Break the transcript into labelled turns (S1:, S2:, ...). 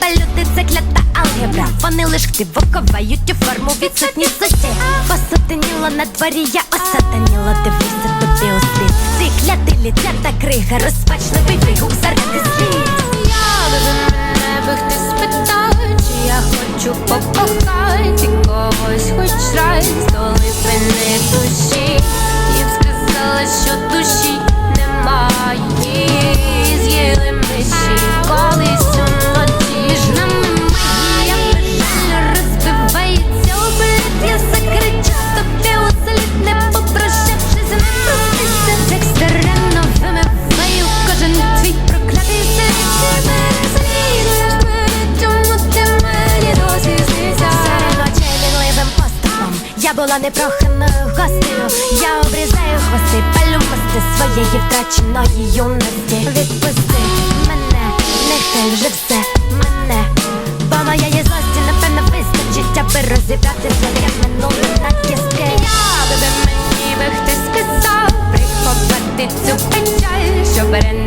S1: тебе це клята алгебра. Вони лишки хтиво у форму відсутні суті. Посутеніла на дворі, я осатаніла, дивлюся тобі у слід. Ти клятий літер та крига, розпачливий вигук заради
S2: слів. Я вже не ти
S1: спитала, чи я хочу була непроханою гостею Я обрізаю хвости, палю мости своєї втраченої юності. Відпусти мене, нехай вже все мене, бо моєї злості, напевно, вистачить, аби розібрати все, як минуле на кістки Я мені би хтось сказав, приховати цю печаль, що бере